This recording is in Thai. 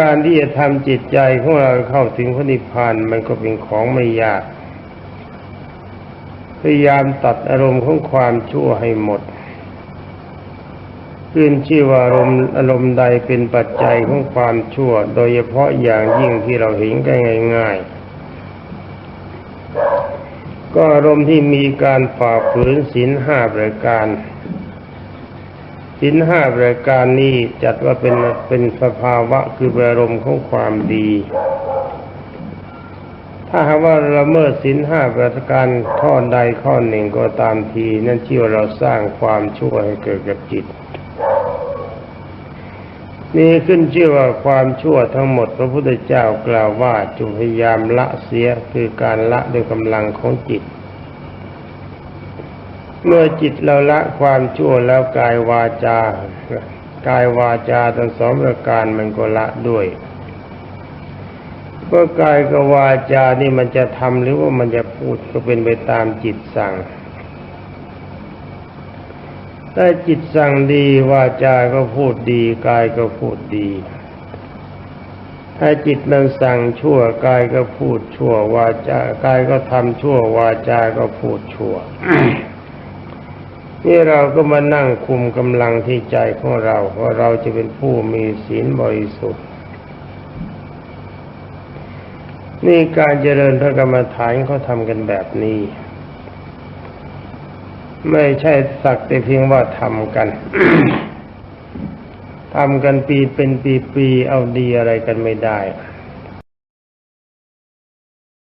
การที่จะทำจิตใจของเราเข้าถึงพระนิพพานมันก็เป็นของไม่ยาก พยายามตัดอารมณ์ของความชั่วให้หมด ขึ้นชื่อว่าอารมณ์อารมณ์ใดเป็นปัจจัยของความชั่ว โดยเฉพาะอย่างยิ่งที่เราเห็นกันง่ายๆ ก็อารมณ์ที่มีการฝ่าฝืนศีลห้าประการ ศีลห้าประการนี้จัดว่าเป็นเป็นสภาวะคืออารมณ์ของความดี ถ้าหากว่าละเมิดศีลห้าประการข้อใดข้อหนึ่งก็ตามที นั่นชื่อว่าเราสร้างความชั่วให้เกิดกับจิตนี่ขึ้นชื่อว่าความชั่วทั้งหมดพระพุทธเจ้ากล่าวว่าจงพยายามละเสียคือการละด้วยกำลังของจิต เมื่อจิตเราละความชั่วแล้วกายวาจากายวาจาทั้งสองประการมันก็ละด้วยก็กายกับวาจานี่มันจะทำหรือว่ามันจะพูดก็เป็นไปตามจิตสั่งถ้าจิตสั่งดีวาจาก็พูดดีกายก็พูดดี ถ้าจิตมันสั่งชั่วกายก็พูดชั่ววาจากายก็ทำชั่ววาจาก็พูดชั่ว นี่เราก็มานั่งคุมกำลังที่ใจของเราว่าเราจะเป็นผู้มีศีลบริสุทธิ์นี่การเจริญพระกรรมฐานเขาทำกันแบบนี้ ไม่ใช่สักแต่เพียงว่าทำกันทำกันปีเป็นปีปีเอาดีอะไรกันไม่ได้